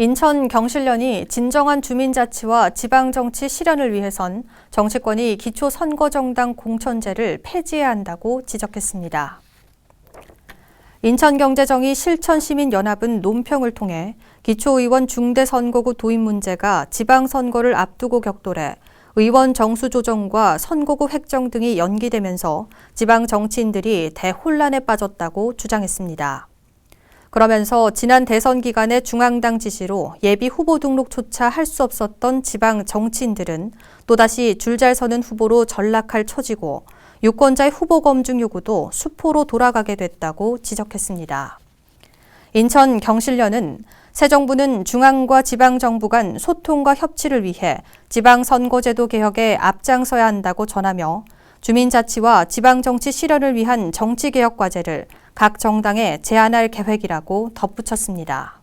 인천 경실련이 진정한 주민자치와 지방정치 실현을 위해선 정치권이 기초선거정당 공천제를 폐지해야 한다고 지적했습니다. 인천경제정의 실천시민연합은 논평을 통해 기초의원 중대선거구 도입 문제가 지방선거를 앞두고 격돌해 의원 정수 조정과 선거구 획정 등이 연기되면서 지방 정치인들이 대혼란에 빠졌다고 주장했습니다. 그러면서 지난 대선 기간의 중앙당 지시로 예비 후보 등록조차 할 수 없었던 지방 정치인들은 또다시 줄잘 서는 후보로 전락할 처지고 유권자의 후보 검증 요구도 수포로 돌아가게 됐다고 지적했습니다. 인천 경실련은 새 정부는 중앙과 지방 정부 간 소통과 협치를 위해 지방 선거제도 개혁에 앞장서야 한다고 전하며 주민자치와 지방정치 실현을 위한 정치개혁 과제를 각 정당에 제안할 계획이라고 덧붙였습니다.